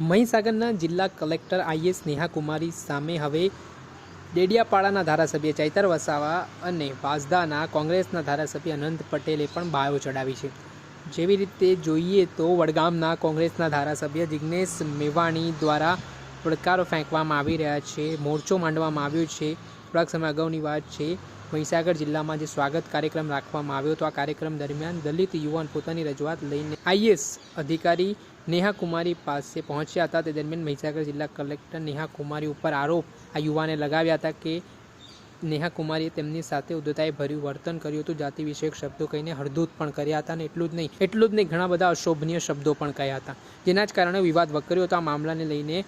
મહીસાગરના જિલ્લા collector IAS Neha કુમારી સામે હવે ડેડિયાપાડાના ધારાસભ્ય ચૈતર વસાવા અને વાસદાના કોંગ્રેસના ધારાસભ્ય અનંત પટેલે પણ બાયો ચડાવી છે. જેવી રીતે જોઈએ તો વડગામના કોંગ્રેસના ધારાસભ્ય જિજ્ઞેશ મેવાણી દ્વારા પડકારો ફેંકવામાં આવી રહ્યા છે, મોરચો માંડવામાં આવ્યો છે, થોડાક સમય અગાઉની વાત છે. મહીસાગર જિલ્લામાં જે સ્વાગત કાર્યક્રમ રાખવામાં આવ્યો હતો, આ કાર્યક્રમ દરમિયાન દલિત યુવાન પોતાની રજૂઆત લઈને આઈએસ અધિકારી નેહા કુમારી પાસે પહોંચ્યા હતા. તે દરમિયાન મહીસાગર જિલ્લા કલેક્ટર નેહા કુમારી ઉપર આરોપ આ યુવાને લગાવ્યા હતા કે નેહા કુમારીએ તેમની સાથે ઉદ્ધતાએ ભર્યું વર્તન કર્યું હતું. જાતિ વિષયક શબ્દો કહીને હળદૂત પણ કર્યા હતા અને એટલું જ નહીં, એટલું જ નહીં, ઘણા બધા અશોભનીય શબ્દો પણ કહ્યા હતા. જેના જ કારણે વિવાદ વકર્યો હતો. આ મામલાને લઈને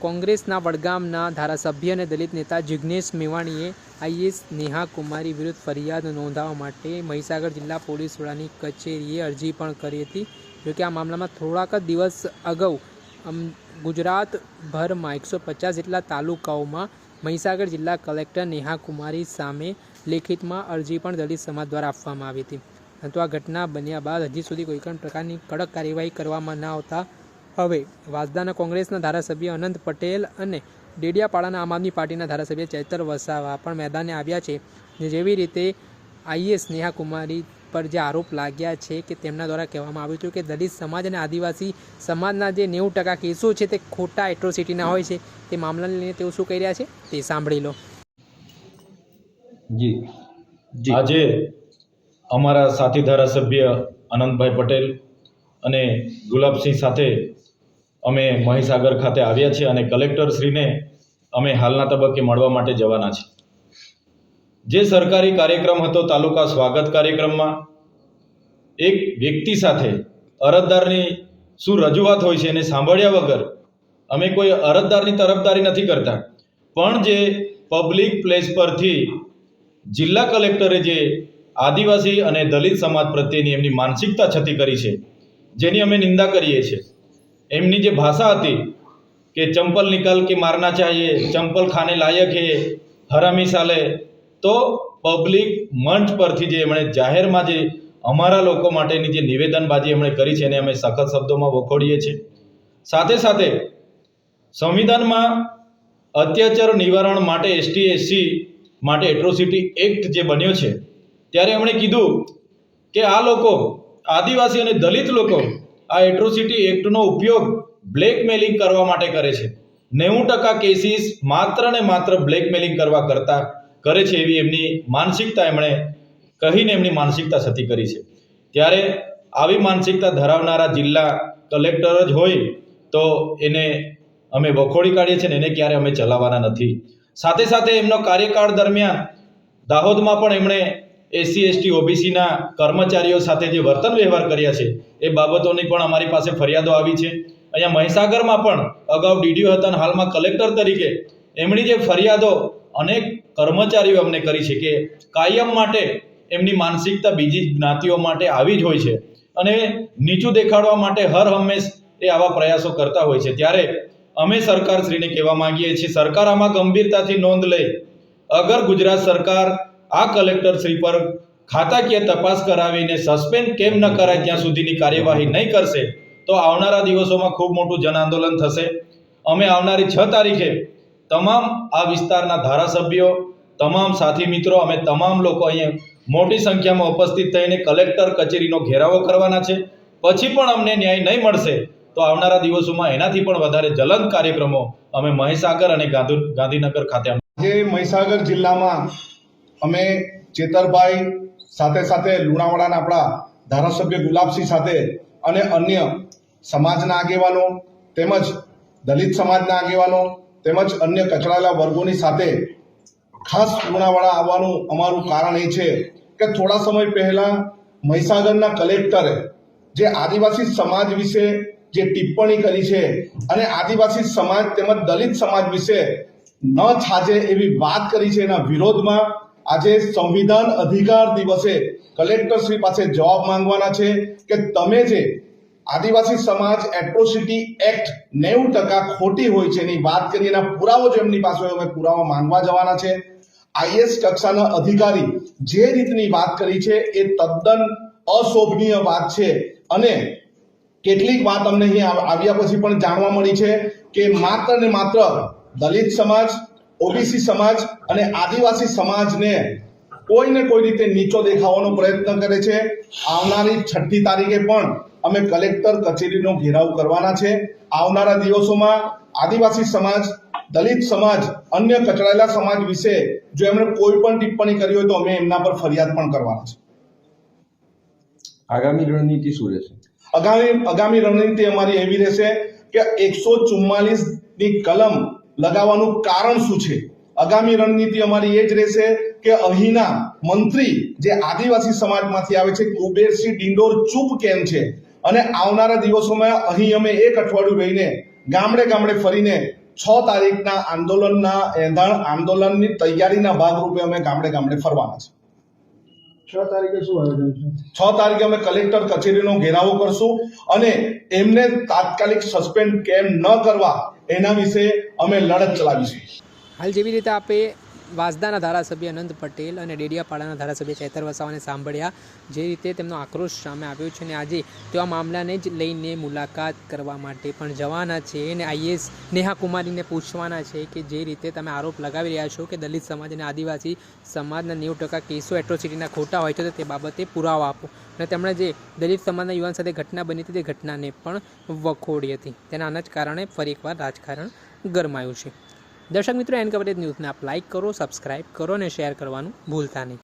કોંગ્રેસના વડગામના ધારાસભ્ય અને દલિત નેતા જિજ્ઞેશ મેવાણીએ આઈએસ નેહા કુમારી વિરુદ્ધ ફરિયાદ નોંધાવવા માટે મહીસાગર જિલ્લા પોલીસ વડાની કચેરીએ અરજી પણ કરી હતી. જોકે આ મામલામાં થોડાક જ દિવસ અગાઉ ગુજરાતભરમાં એકસો પચાસ જેટલા તાલુકાઓમાં મહીસાગર જિલ્લા કલેક્ટર નેહા કુમારી સામે લેખિતમાં અરજી પણ દલિત સમાજ દ્વારા આપવામાં આવી હતી. પરંતુ આ ઘટના બન્યા બાદ હજી સુધી કોઈ પણ પ્રકારની કડક કાર્યવાહી કરવામાં ન આવતા હવે વાસદાના કોંગ્રેસના ધારાસભ્ય અનંત પટેલ અને ડેડિયાપાડાના આમ આદમી પાર્ટીના ધારાસભ્ય ચૈતર વસાવા પણ મેદાને આવ્યા છે. ને જેવી રીતે આઈએસ નેહા કુમારી પર જે આરોપ લાગ્યા છે કે તેમના દ્વારા કહેવામાં આવ્યું હતું કે દલિત સમાજ અને આદિવાસી સમાજના જે નેવું ટકા કેસો છે તે ખોટા એટ્રોસિટીના હોય છે. તે મામલાને લઈને તેઓ શું કહી રહ્યા છે તે સાંભળી લો. જી. આજે અમારા સાથી ધારાસભ્ય અનંતભાઈ પટેલ અને ગુલાબસિંહ સાથે અમે મહીસાગર ખાતે આવ્યા છીએ અને કલેક્ટરશ્રીને અમે હાલના તબક્કે મળવા માટે જવાના છીએ. જે સરકારી કાર્યક્રમ હતો, તાલુકા સ્વાગત કાર્યક્રમમાં, એક વ્યક્તિ સાથે અરજદારની શું રજૂઆત હોય છે એને સાંભળ્યા વગર અમે કોઈ અરજદારની તરફદારી નથી કરતા. પણ જે પબ્લિક પ્લેસ પરથી જિલ્લા કલેક્ટરે જે આદિવાસી અને દલિત સમાજ પ્રત્યેની એમની માનસિકતા છતી કરી છે, જેની અમે નિંદા કરીએ છીએ એમની જે ભાષા હતી કે ચંપલ નિકાલ કે મારના ચાહીએ, ચંપલ ખાને લાયક હે હરામી સાલે તો પબ્લિક મંચ પરથી જે એમણે જાહેરમાં જે અમારા લોકો માટેની જે નિવેદનબાજી એમણે કરી છે એને અમે સખત શબ્દોમાં વખોડીએ છીએ. સાથે સાથે સંવિધાનમાં અત્યાચાર નિવારણ માટે એસટી, એસસી માટે એટ્રોસિટી એક્ટ જે બન્યો છે, ત્યારે એમણે કીધું કે આ લોકો આદિવાસી અને દલિત લોકો આ એટ્રોસિટી એક્ટનો ઉપયોગ બ્લેકમેલિંગ કરવા માટે કરે છે. નેવું ટકા કેસીસ માત્ર ને માત્ર બ્લેકમેલિંગ કરવા કરતા કરે છે એવી એમની માનસિકતા એમણે કહીને એમની માનસિકતા સતી કરી છે. ત્યારે આવી માનસિકતા ધરાવનારા જિલ્લા કલેક્ટર જ હોય તો એને અમે વખોડી કાઢીએ છીએ ને એને ક્યારે અમે ચલાવવાના નથી. સાથે સાથે એમનો કાર્યકાળ દરમિયાન દાહોદમાં પણ એમણે એસસી એસટી ઓબીસીના કર્મચારીઓ સાથે જે વર્તન વ્યવહાર કર્યા છે, એ બાબતોની પણ અમારી પાસે ફરિયાદો આવી છે. અહીંયા મહીસાગરમાં પણ અગાઉ ડીડીઓ હતા અને હાલમાં કલેક્ટર તરીકે એમની જે ફરિયાદો અનેક કર્મચારીઓ અમને કરી છે કે કાયમ માટે એમની માનસિકતા બીજી જ્ઞાતિઓ માટે આવી જ હોય છે અને નીચું દેખાડવા માટે હર હંમેશ એ આવા પ્રયાસો કરતા હોય છે. ત્યારે અમે સરકારશ્રીને કહેવા માંગીએ છીએ, સરકાર આમાં ગંભીરતાથી નોંધ લે. અગર ગુજરાત સરકાર આ કલેક્ટર શ્રી પર ખાતાકીય તપાસ કરાવીને સસ્પેન્ડ કેમ ન કરાય ત્યાં સુધીની કાર્યવાહી નહીં કરશે, તો આવનારા દિવસોમાં ખૂબ મોટું જન આંદોલન થશે. અમે આવનારી છ તારીખે તમામ આ વિસ્તારના ધારાસભ્યો, તમામ સાથી મિત્રો, અમે તમામ લોકો અહીંયા મોટી સંખ્યામાં ઉપસ્થિત થઈને કલેક્ટર કચેરીનો ઘેરાવો કરવાના છે. પછી પણ અમને ન્યાય નહીં મળશે, તો આવનારા દિવસોમાં એનાથી પણ વધારે જલંત કાર્યક્રમો અમે મહીસાગર અને ગાંધીનગર ખાતે આજે મહીસાગર જિલ્લામાં અમે ચેતરભાઈ સાથે સાથે લુણાવાડાના આપણા ધારાસભ્ય ગુલાબસિંહ સાથે અને અન્ય સમાજના આગેવાનો તેમજ દલિત સમાજના આગેવાનો તેમજ અન્ય કચડાયેલા વર્ગોની સાથે ખાસ લુણાવાડા આવવાનું અમારું કારણ એ છે કે થોડા સમય પહેલા મહીસાગરના કલેક્ટરે જે આદિવાસી સમાજ વિશે જે ટિપ્પણી કરી છે અને આદિવાસી સમાજ તેમજ દલિત સમાજ વિશે ન છાજે એવી વાત કરી છે એના વિરોધમાં આજે સંવિધાન અધિકાર દિવસે કલેક્ટર શ્રી પાસે જવાબ માંગવાના છે કે તમે જે આદિવાસી સમાજ એટ્રોસિટી એક્ટ નેવું ટકા ખોટી હોય છે એની વાત કરી, એના પુરાવો જો એમની પાસે હોય અમે પુરાવા માંગવા જવાના છે. આઈએસ કક્ષાના અધિકારી જે રીતની વાત કરી છે એ તદ્દન અશોભનીય વાત છે અને કેટલીક વાત અમને અહીં આવ્યા પછી પણ જાણવા મળી છે કે માત્ર ને માત્ર દલિત સમાજ ઓબીસી સમાજ અને આદિવાસી સમાજને કોઈ ને કોઈ રીતે નીચો દેખાવાનો પ્રયત્ન કરે છે. આવનારી છઠ્ઠી તારીખે પણ અમે કલેક્ટર કચેરીનો ઘેરાવ કરવાના છે. આવનારા દિવસોમાં આદિવાસી સમાજ દલિત સમાજ અન્ય કચડાયેલા સમાજ વિશે જો એમણે કોઈ પણ ટિપ્પણી કરી હોય તો અમે એમના પર ફરિયાદ પણ કરવાના છે. આગામી રણનીતિ શું રહેશે? આગામી આગામી રણનીતિ અમારી એવી રહેશે કે એકસો ચુમ્માલીસની કલમ લગાવવાનું કારણ શું છે? આગામી રણનીતિ અમારી એ જ રહેશે કે અહીંના મંત્રી જે આદિવાસી સમાજમાંથી આવે છે, કુબેરસિંહ ડિંડોર ચૂપ કેમ છે? અને આવનારા દિવસોમાં અહીં અમે એક અઠવાડિયું રહીને ગામડે ગામડે ફરીને છ તારીખના આંદોલનના એંધાણ આંદોલનની તૈયારીના ભાગરૂપે અમે ગામડે ગામડે ફરવાના છે છ તારીખે શું આયોજન છે? છ તારીખે અમે કલેક્ટર કચેરીનો ઘેરાવો કરશું અને એમને તાત્કાલિક સસ્પેન્ડ કેમ ન કરવા એના વિશે અમે લડત ચલાવીશું. હાલ જેવી રીતે આપે વાંસદાના ધારાસભ્ય અનંત પટેલ અને ડેડિયાપાડાના ધારાસભ્ય ચેતર વસાવાને સાંભળ્યા જે રીતે તેમનો આક્રોશ સામે આવ્યો છે અને આજે તેઓ આ મામલાને જ લઈને મુલાકાત કરવા માટે પણ જવાના છે અને આઈએસ નેહા કુમારીને પૂછવાના છે કે જે રીતે તમે આરોપ લગાવી રહ્યા છો કે દલિત સમાજ અને આદિવાસી સમાજના નેવું ટકા કેસો એટ્રોસિટીના ખોટા હોય છે તો તે બાબતે પુરાવા આપો. અને તેમણે જે દલિત સમાજના યુવાન સાથે ઘટના બની હતી તે ઘટનાને પણ વખોડી હતી. તેના આના જ કારણે ફરી એકવાર રાજકારણ ગરમાયું છે. દર્શક મિત્રો, એન કવરેજ ન્યૂઝને આપ લાઇક કરો સબસ્ક્રાઇબ કરો અને શેર કરવાનું ભૂલતા નહીં.